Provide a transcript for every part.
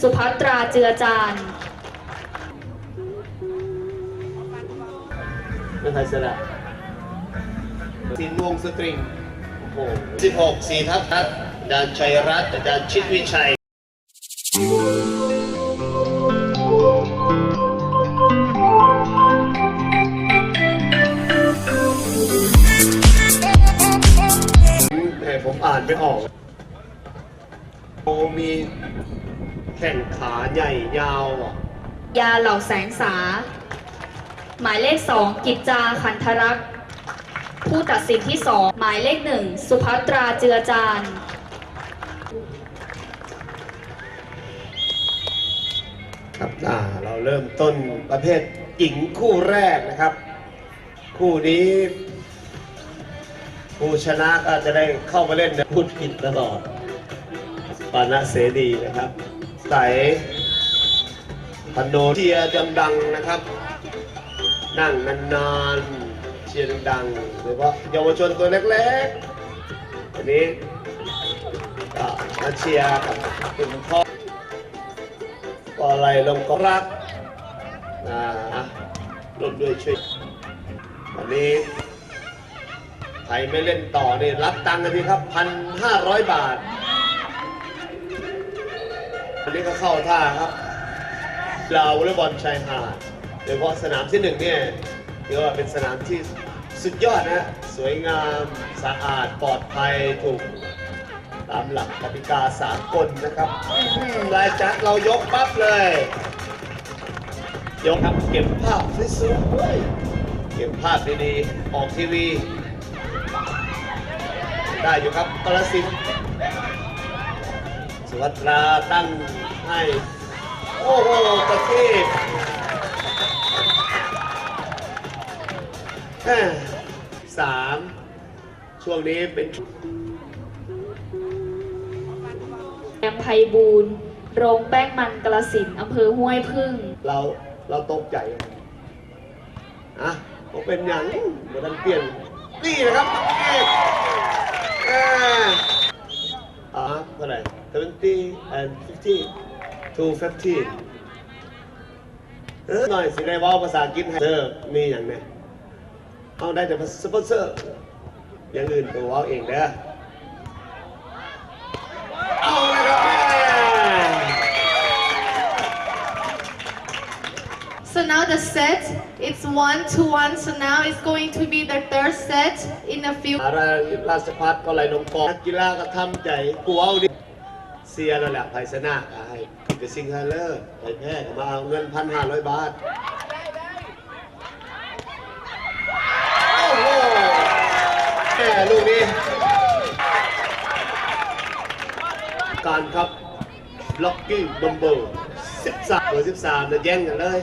สุภัตราเจือจานเป็นไทยสระสินวงสตริงโอ้โห16สีทัพทัศน์อาจารย์ชัยรัตน์อาจารย์ชิดวิชัยแต่ผมอ่านไม่ออก โอมี แข่งขาใหญ่ยาวอะยาเหล่าแสงสา หมายเลขสองกิจจาขันธรักษ์ผู้ตัดสินที่สองหมายเลขหนึ่งสุภัตราเจือจานครับอ่าเราเริ่มต้นประเภทหญิงคู่แรกนะครับ คู่นี้ ผู้ชนะก็จะได้เข้ามาเล่นนะพูดผิดตลอดปานะเสดีนะครับ ใสพันโนเชียร์ดังๆนะครับ นั่งนานๆเชียร์ดังๆโดยเฉพาะเยาวชนตัวเล็กๆวันนี้ก็มาเชียร์กับคุณพ่อก็อไรลงก็รักนะร่วมด้วยช่วยวันนี้ใครไม่เล่นต่อนี่รับตังค์กันทีครับพันห้าร้อยบาท วันนี้ก็เข้าท่าครับลาวอลเลย์บอลชายหาดโดยเฉพาะสนามที่หนึ่งเนี่ยถือว่าเป็นสนามที่สุดยอดนะสวยงามสะอาดปลอดภัยถูกตามหลักกติกาสากลนะครับรายจัดเรายกปั๊บเลย ยกครับเก็บภาพสวยๆเก็บภาพดีๆ ออกทีวี ได้อยู่ครับกรสิน วัตราตั้งให้ โอ้โหตะกี้แม่สามช่วงนี้เป็นแอมไพบูลย์โรงแป้งมันกระสินธุ์อำเภอห้วยพึ่ง เราเราตกใจอะผมเป็นอย่างมันต้องเปลี่ยน นี่นะครับเอ๊ะอ่าอ่าเท่าไหร่ 70 and 50 to 15เออหน่อยสิได้เว่าภาษาอังกฤษให้เธอมีอย่างเนี้ยเอาได้แต่สปอนเซอร์อย่างอื่นตัวเอาเองเด้อเอาเลยครับแม่ So now the set, it's one to one. So now it's going to be the third set in a few. อาราราชพัฒก็ไหลนมกองนักกีฬาก็ทำใจกูเอาดิเสียแล้วแหละไพศนาก็ให้ไปซิงไฮเลอร์ไปแพ้ก็มาเอาเงินพันห้าร้อยบาทโอ้โหแม่ลูกนี้ การครับล็อกกิ้งบัมเบิล13เบอร์13จะแย่งกันเลย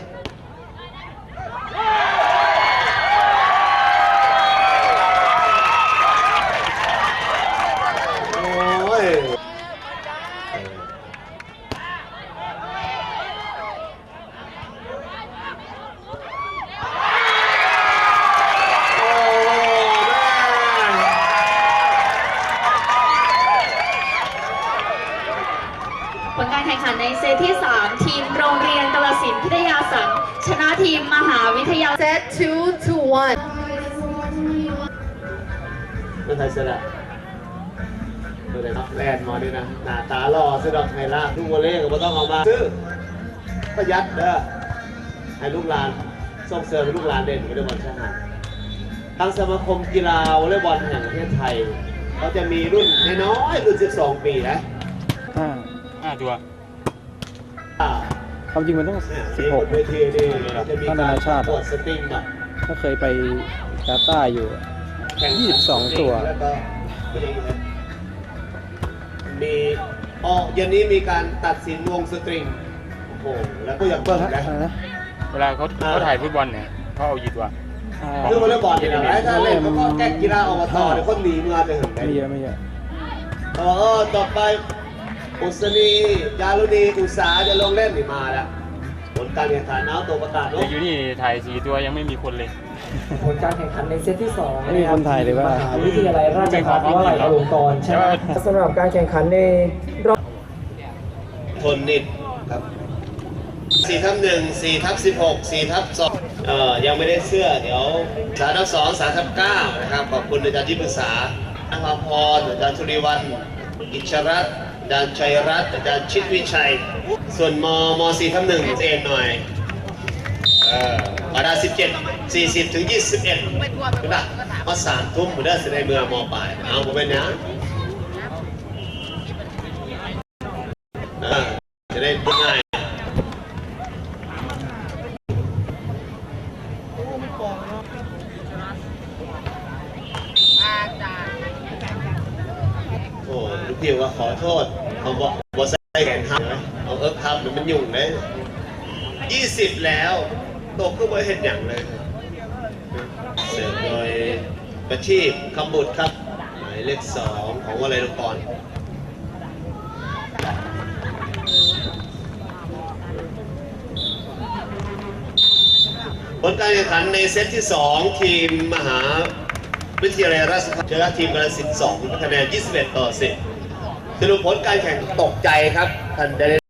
ผลการแข่งขันในเซตที่ 3 ทีมโรงเรียนกระสินธุ์พิทยาสังชนะทีมมหาวิทยาลัย Set two to one. เป็นไทยสระดูเลยครับแลนด์มาด้วยนะ หน้าตาหล่อสะดอกไฮล่าทุกวอลเล่ก็บ่ต้องเอามาซื้อประหยัดเด้อให้ลูกหลานส่งเสริมให้ลูกหลานเด่นวอลเลย์บอลชายหาดทางสมาคมกีฬาวอลเลย์บอลแห่งประเทศไทย เขาจะมีรุ่นน้อยๆรุ่น 12 ปีนะ ห้าห้าตัวอ่าความจริงมันต้องเนี่ยสิมีบบหกนเวทีนี่จะมีถ้าการนานาชาติประกวดสตริงแบบถ้าเคยไปกาตาร์อยู่แข่งขันยี่สิบสองตัวแล้วก็มีอ๋อเย็นนี้มีการตัดสินวงสตริง โอ้โห แล้วก็อยากเบิ่งนะอะไรนะ เวลาเขาเขาถ่ายฟุตบอลเนี่ยเขาเอาหยิบว่ะอ่าเรื่องวอลเลย์บอลเนี่ยนะถ้าเล่นเขาก็แก้กีฬาออกมาต่อเดี๋ยวคนหนีมือจะเห็นไหมไม่เยอะไม่เยอะเออต่อไป อุศนียาลุนีอุตสาจะลงเล่นนี่มาแล้วผลการแข่งขันเอาตัวประกาศแต่เนาะอยู่นี่ถ่ายสี่ตัวยังไม่มีคนเลย ผลการแข่งขันในเซตที่2ไม่มีคนไทยเลยว่ามหาวิทยาลัยราชภัฏวลัยอลงกรณ์ใช่ไหมสำหรับการแข่งขันในรอบทนนิดครับสี่ทับหนึ่งสี่ทับสิบหกสี่ทับสองเอ่อยังไม่ได้เสื้อ เดี๋ยวสามทับสองสามทับเก้านะครับ ขอบคุณอาจารย์ที่ปรึกษาอาภาพรอาจารย์ธุริวันอิชรัตน์ อาจารย์ชัยรัตน์อาจารย์ชิดวิชัย ส่วนมมสี่ทับหนึ่งเองหน่อยเอ่อมาดาสิบเจ็ดสี่สิบถึงยี่สิบเอ็ดก็ได้มาสามทุ่มเด้อสิในเมืองมอปลายเอาผมเป็นนะเออจะได้ง่ายโอ้ลูกพี่ว่า ขอโทษเขาบอกบอกใส่แขนหักไหมเอาเอิร์กทับหรือมันยุ่งเลยยี่สิบแล้ว ตกก็ไม่เห็นอย่างเลย เสริมโดยประชีพคำบุตรครับ หมายเลขสองของวลัยลงกรณ์ผลการแข่งขันในเซตที่ 2 ทีมมหาวิทยาลัยราชภัฏชนะทีมกระสิน2คะแนน 21 ต่อ 10 สรุปผลการแข่งตกใจครับท่านได้